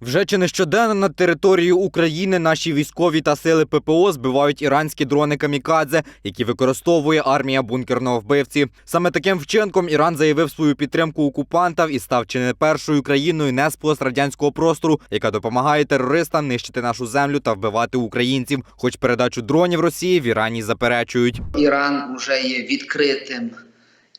Вже чи не щоденно над територією України наші військові та сили ППО збивають іранські дрони камікадзе, які використовує армія бункерного вбивці. Саме таким вчинком Іран заявив свою підтримку окупантам і став чи не першою країною не з пострадянського простору, яка допомагає терористам нищити нашу землю та вбивати українців. Хоч передачу дронів Росії в Ірані заперечують. Іран вже є відкритим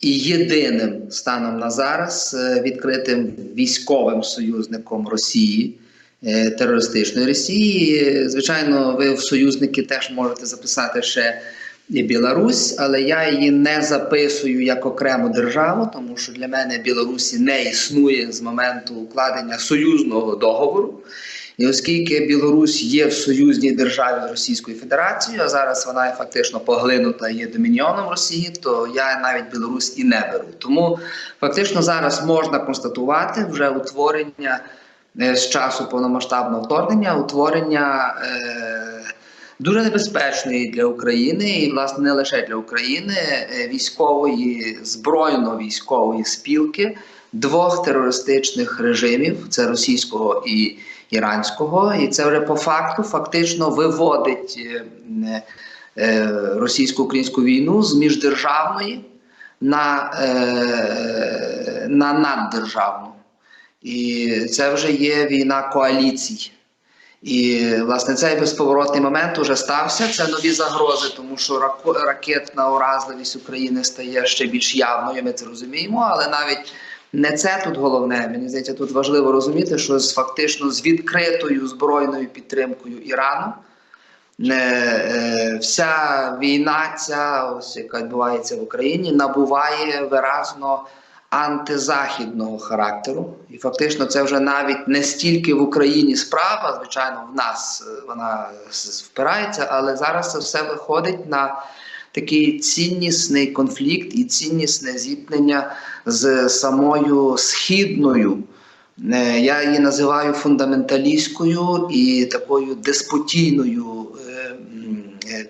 і єдиним станом на зараз е, відкритим військовим союзником Росії, е, терористичної Росії. Звичайно, ви в союзники теж можете записати ще і Білорусь, але я її не записую як окрему державу, тому що для мене Білорусі не існує з моменту укладення союзного договору. І оскільки Білорусь є в союзній державі з Російською Федерацією, а зараз вона є фактично поглинута і є домініоном Росії, то я навіть Білорусь і не беру. Тому фактично зараз можна констатувати вже утворення е, з часу повномасштабного вторгнення, утворення. Е- Дуже небезпечної для України і власне не лише для України е, військової збройно-військової спілки двох терористичних режимів: це російського і іранського, і це вже по факту фактично виводить е, е, російсько-українську війну з міждержавної на, на наддержавну. І це вже є війна коаліцій. І власне цей безповоротний момент уже стався. Це нові загрози, тому що ракетна уразливість України стає ще більш явною. Ми це розуміємо, але навіть не це тут головне. Мені здається, тут важливо розуміти, що з фактично з відкритою збройною підтримкою Ірану не, е, вся війна, ця ось яка відбувається в Україні, набуває виразно антизахідного характеру. І фактично це вже навіть не стільки в Україні справа, звичайно, в нас е, вона впирається, але зараз це все виходить на такий ціннісний конфлікт і ціннісне зіткнення з самою східною. е, Я її називаю фундаменталістською і такою деспотійною е,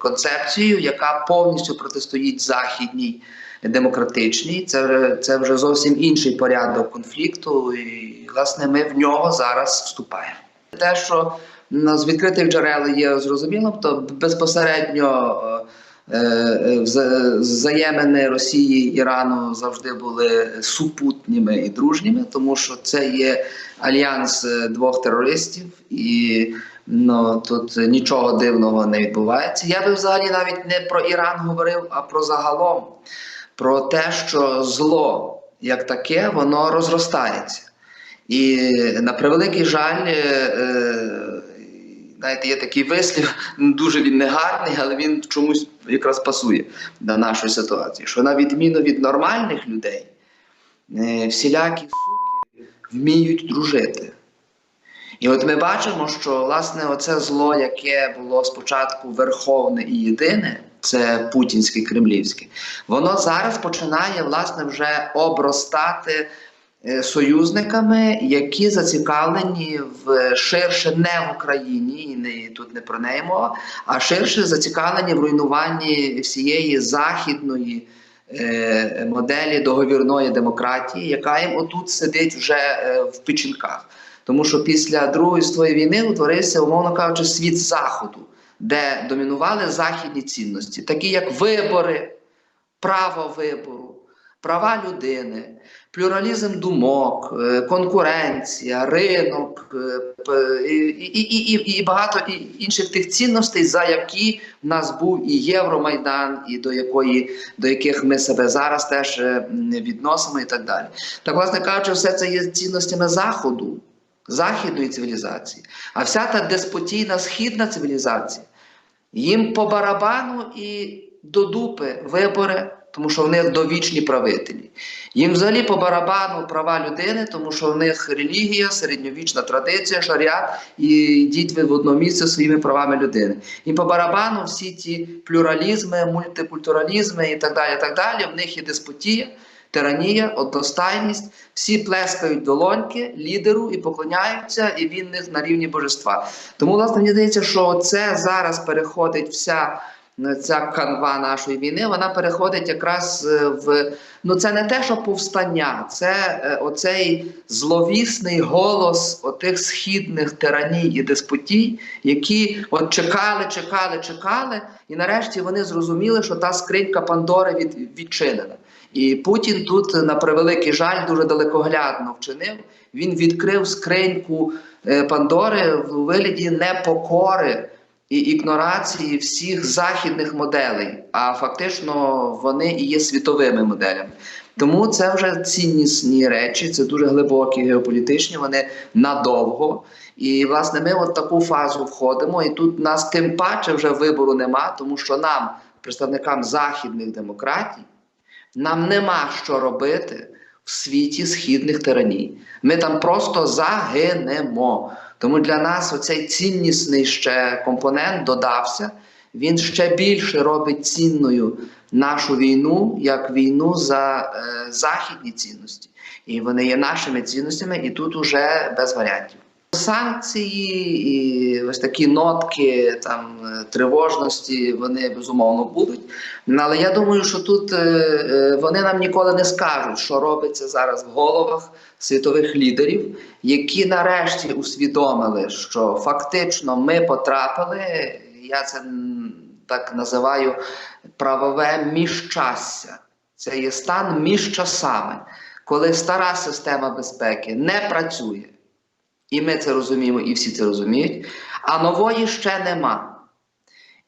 яка повністю протистоїть західній демократичній. Це, це вже зовсім інший порядок конфлікту, і власне ми в нього зараз вступаємо. Те, що з відкритих джерел є зрозуміло, то безпосередньо е, е, взаємини Росії Ірану завжди були супутніми і дружніми, тому що це є альянс двох терористів, і ну, тут нічого дивного не відбувається. Я би взагалі навіть не про Іран говорив, а про загалом, про те, що зло як таке, воно розростається. І на превеликий жаль, е, знаєте, є такий вислів, дуже він не гарний, але він чомусь якраз пасує до нашої ситуації. Що на відміну від нормальних людей, е, всілякі суки вміють дружити. І от ми бачимо, що власне оце зло, яке було спочатку верховне і єдине, це путінське кремлівське, воно зараз починає власне вже обростати е, союзниками, які зацікавлені в ширше не в Україні, і не тут не про неї мова, а ширше зацікавлені в руйнуванні всієї західної. е, Моделі договірної демократії, яка їм отут сидить вже е, в печінках. Тому що після Другої світової війни утворився, умовно кажучи, світ заходу, де домінували західні цінності, такі як вибори, право вибору, права людини, плюралізм думок, е, конкуренція, ринок е, і, і, і, і, багато інших тих цінностей, за які в нас був і Євромайдан, і до якої до яких ми себе зараз теж е, відносимо, і так далі. Так, власне кажучи, все це є цінностями заходу західної цивілізації, а вся та деспотійна східна цивілізація, їм по барабану і до дупи вибори, тому що в них довічні правителі. Їм взагалі по барабану права людини, тому що в них релігія, середньовічна традиція, шаріат, і йдіть ви в одно місце своїми правами людини. Їм по барабану всі ті плюралізми, мультикультуралізми і так далі. І так далі. В них є деспотія тиранія, одностайність, всі плескають долоньки лідеру і поклоняються, і він них на рівні божества. Тому, власне, мені здається, що це зараз переходить вся ну, ця канва нашої війни, вона переходить якраз е, в ну це не те, що повстання, це е, оцей зловісний голос отих східних тираній і деспотій, які от чекали, чекали, чекали, і нарешті вони зрозуміли, що та скринька Пандори від, відчинена. І Путін тут, на превеликий жаль, дуже далекоглядно вчинив. Він відкрив скриньку е, Пандори в вигляді непокори і ігнорації всіх західних моделей, а фактично вони і є світовими моделями. Тому це вже ціннісні речі, це дуже глибокі геополітичні, вони надовго. І власне ми от таку фазу входимо, і тут нас тим паче вже вибору нема, тому що нам, представникам західних демократій, нам нема що робити в світі східних тираній. Ми там просто загинемо. Тому для нас оцей ціннісний ще компонент додався. Він ще більше робить цінною нашу війну як війну за е, західні цінності. І вони є нашими цінностями, і тут уже без варіантів. Санкції і ось такі нотки там е, тривожності вони безумовно будуть. Але я думаю, що тут е, е, вони нам ніколи не скажуть, що робиться зараз в головах світових лідерів, які нарешті усвідомили, що фактично ми потрапили. Я це так називаю правове міжчастя. Це є стан між часами, коли стара система безпеки не працює. І ми це розуміємо, і всі це розуміють, а нової ще нема.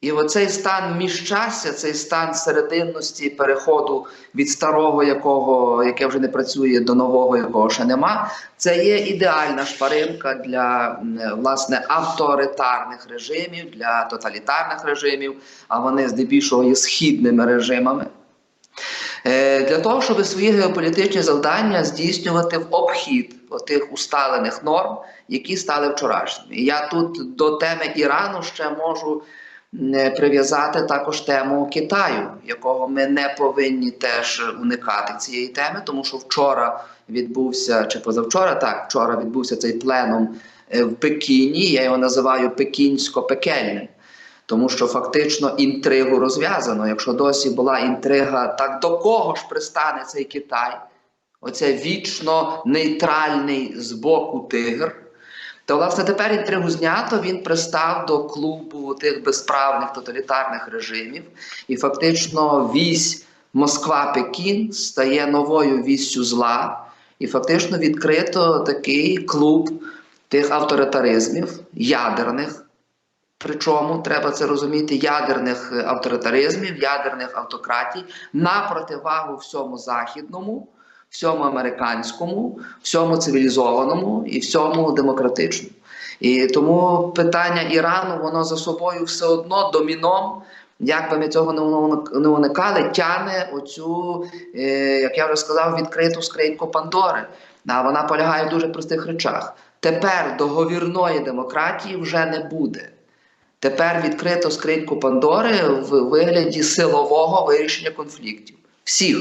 І оцей стан міжчастя, цей стан серединності переходу від старого, якого, яке вже не працює, до нового, якого ще нема, це є ідеальна шпаринка для власне авторитарних режимів, для тоталітарних режимів, а вони здебільшого є східними режимами. Е, Для того, щоб свої геополітичні завдання здійснювати в обхід тих усталених норм, які стали вчорашніми. Я тут до теми Ірану ще можу е, прив'язати також тему Китаю, якого ми не повинні теж уникати цієї теми, тому що вчора відбувся чи позавчора, так вчора відбувся цей пленум е, в Пекіні. Я його називаю пекінсько-пекельним. Тому що фактично інтригу розв'язано. Якщо досі була інтрига, так до кого ж пристане цей Китай? Оце вічно нейтральний з боку тигр. То, власне, тепер інтригу знято, він пристав до клубу тих безправних тоталітарних режимів, і фактично вісь Москва-Пекін стає новою віссю зла, і фактично відкрито такий клуб тих авторитаризмів, ядерних. Причому треба це розуміти ядерних е, авторитаризмів, ядерних автократій на противагу всьому західному, всьому американському, всьому цивілізованому і всьому демократичному. І тому питання Ірану воно за собою все одно доміном, як би ми цього не уникали, тяне оцю, е, як я вже сказав, відкриту скриньку Пандори. А вона полягає в дуже простих речах. Тепер договірної демократії вже не буде. Тепер відкрито скриньку Пандори в вигляді силового вирішення конфліктів. Всіх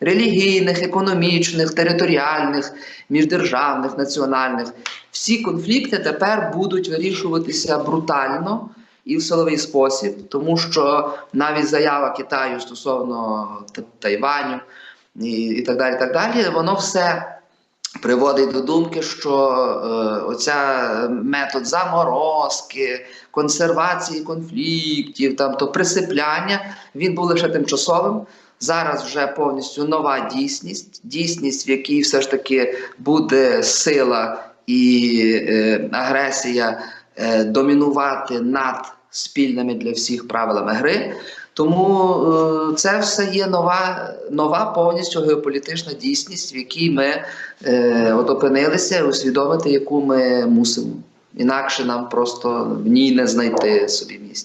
релігійних, економічних, територіальних, міждержавних, національних. Всі конфлікти тепер будуть вирішуватися брутально і в силовий спосіб, тому що навіть заява Китаю стосовно Тайваню і, і так далі, так далі, воно все приводить до думки, що е, оця метод заморозки, консервації конфліктів, там то присипляння, він був лише тимчасовим. Зараз вже повністю нова дійсність, дійсність, в якій все ж таки буде сила і е, агресія е, домінувати над спільними для всіх правилами гри. Тому е, це все є нова, нова повністю геополітична дійсність, в якій ми е, от опинилися, усвідомити, яку ми мусимо. Інакше нам просто в ній не знайти собі місця.